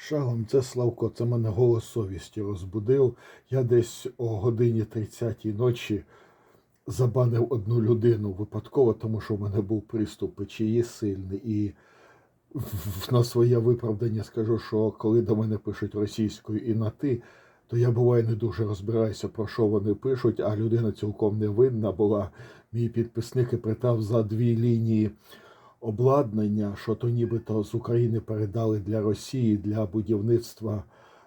Шалом, це Славко, це мене голос совісті розбудив. Я десь о годині 30 ночі забанив одну людину випадково, тому що в мене був приступ печії сильний. І на своє виправдання скажу, що коли до мене пишуть російською і на ти, то я буває не дуже розбираюся, про що вони пишуть, а людина цілком невинна була. Мій підписник і питав за дві лінії обладнання, що то нібито з України передали для Росії для будівництва.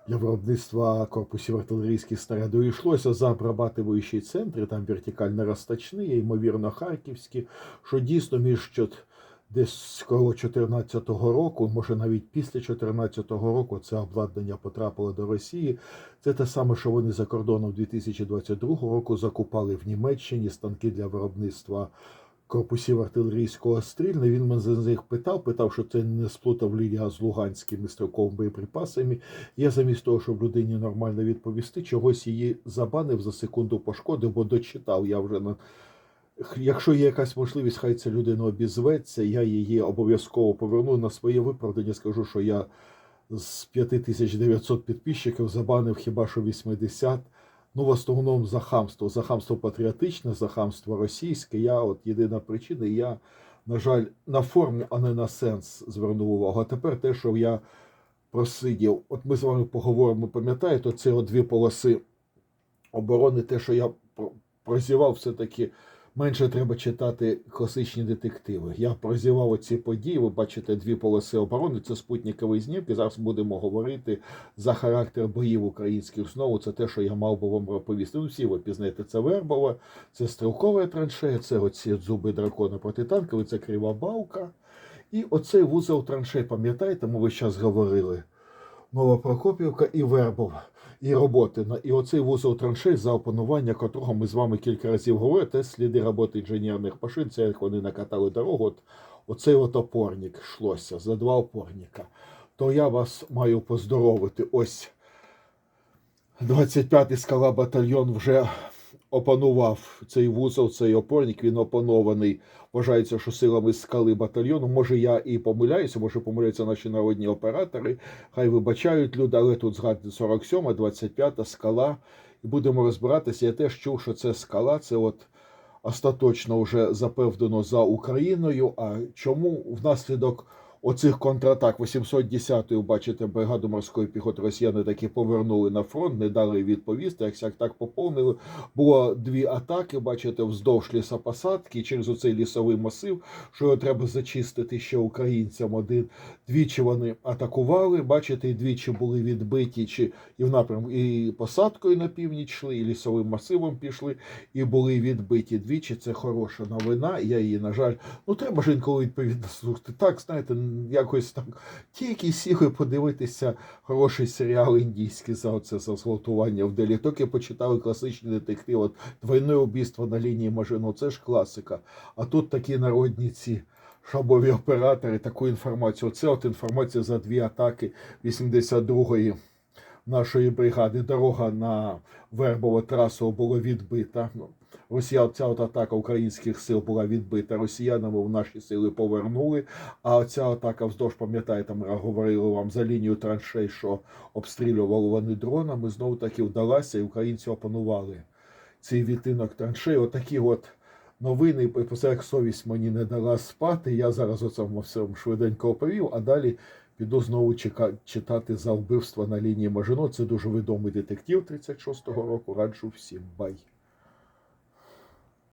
Для виробництва корпусів артилерійських снарядів йшлося за обрабатуючі центри, там вертикально розтачні, ймовірно, харківські, що дійсно між десь коло 14-го року, може навіть після 14-го року, це обладнання потрапило до Росії. Це те саме, що вони за кордоном 2022 року закупали в Німеччині станки для виробництва корпусів артилерійського стрільни. Він мене з них питав, питав, що це не сплутав Лілія з луганськими стрілковими боєприпасами. Я замість того, щоб людині нормально відповісти, чогось її забанив за секунду пошкодив, бо дочитав я вже на. Якщо є якась можливість, хай ця людина обізветься, я її обов'язково поверну на своє виправдання. Скажу, що я з 5900 підписчиків забанив хіба що 80. Ну, в основному за хамство, за хамство патріотичне, за хамство російське. Я от єдина причина, я, на жаль, на форму, а не на сенс звернув увагу. А тепер те, що я просидів, от ми з вами поговоримо, пам'ятаєте, це дві полоси оборони, те, що я прозівав, все-таки менше треба читати класичні детективи. Я прозівав оці події. Ви бачите дві полоси оборони. Це спутниковий знімки. Зараз будемо говорити за характер боїв українських знову. Це те, що я мав би вам розповісти. Ну, всі ви пізнаєте, це Вербова, це стрілкова траншея, це оці зуби дракона протитанкові, це крива балка. І оцей вузол траншей, пам'ятаєте, ми весь час говорили. Новопрокопівка і Вербов, і Роботина. І оцей вузол траншей, за опанування котрого ми з вами кілька разів говорили, це сліди роботи інженерних машин, це як вони накатали дорогу. От, оцей от опорник йшлося, за два опорника. То я вас маю поздоровити. Ось 25-й скала батальйон вже опанував цей вузол, цей опорник, він опанований. Вважається, що силами скали батальйону. Може, я і помиляюся, може помиляються наші народні оператори. Хай вибачають люди, але тут згадується 47, 25 скала. І будемо розбиратися. Я теж чув, що це скала, це от остаточно вже запевнено за Україною. А чому внаслідок оцих контратак 810-ї, бачите, бригаду морської піхоти росіяни таки повернули на фронт, не дали відповісти, як сяк так поповнили. Було дві атаки, бачите, вздовж лісопосадки через оцей лісовий масив, що його треба зачистити ще українцям один. Двічі вони атакували, бачите, і двічі були відбиті, чи і в напрямку і посадкою на північ йшли, і лісовим масивом пішли, і були відбиті двічі. Це хороша новина. Я її, на жаль, ну треба ж інколи відповідно слухати. Так, знаєте, якось так. Тільки сіли подивитися хороший серіал індійський за оце за зґвалтування в Делі. Тільки почитали класичний детектив. От двойне убійство на лінії Мажино. Це ж класика. А тут такі народні ці. Шабові оператори таку інформацію. Оце от інформація за дві атаки 82-ї нашої бригади. Дорога на Вербову трасу була відбита. Росія, ця от атака українських сил була відбита росіянами в наші сили повернули. А ця атака вздовж, пам'ятаєте, ми говорили вам за лінію траншей, що обстрілювали вони дронами. Знову таки вдалася, і українці опанували цей відтинок траншей. Отакі от новини, як совість мені не дала спати. Я зараз оце все швиденько оповів, а далі піду знову читати за вбивство на лінії Мажино. Це дуже відомий детектив 36-го року. Раджу всім. Бай.